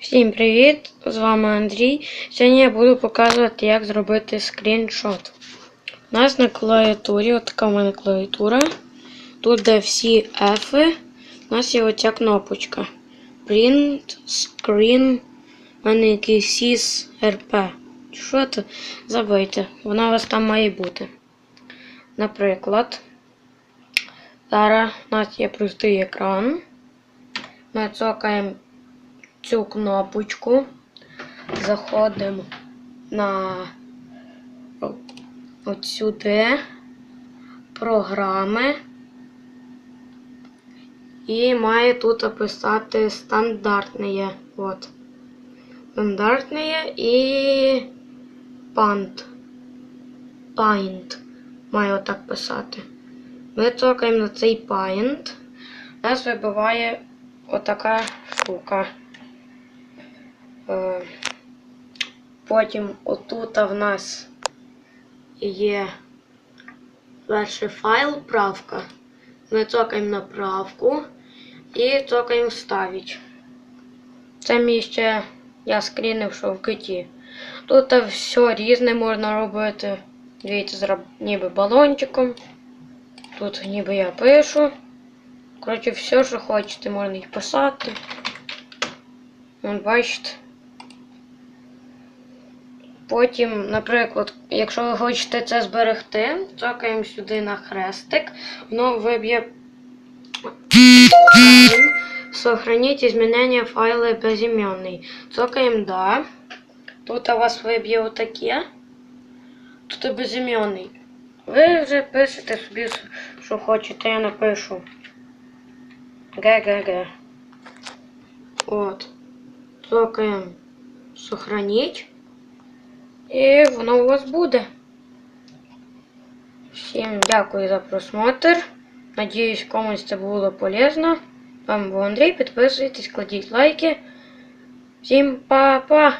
Всім привіт! З вами Андрій. Сьогодні я буду показувати, як зробити скріншот. У нас на клавіатурі, от така в мене клавіатура. Тут де всі F. У нас є оця кнопочка. Print, Screen, у мене якийсь SIS RP. Що це? Забийте. Вона у вас там має бути. Наприклад, зараз у нас є простий екран. Ми цокаємо цю кнопочку, заходимо на от сюди, програми. І має тут описати стандартне. От. Стандартне і пант. Paint. Має отак писати. Ми цокаємо на цей paint. Нас вибиває отака штука. Е, Потім отут в нас є перший файл правка. Ми цокаємо на правку і цокаємо вставить. Це мій ще я скрінив, що в киті. Тут все різне можна робити. Дивіться, ніби балончиком. Тут ніби я пишу. Коротше, все, що хочете, можна їх писати. Вон, бачите. Потім, наприклад, якщо ви хочете це зберегти, цокаємо сюди на хрестик, воно виб'є. Сохраніть изменения файла безіменний. Цокаємо да. Тут у вас виб'є отаке. Тут безіменний. Ви вже пишете собі, що хочете, я напишу. ГГГ. От. Цокаємо сохраніть. І воно у вас буде. Всім дякую за просмотр. Надіюсь, комусь це було полезно. Вам був Андрій. Підписуйтесь, кладіть лайки. Всім па-па!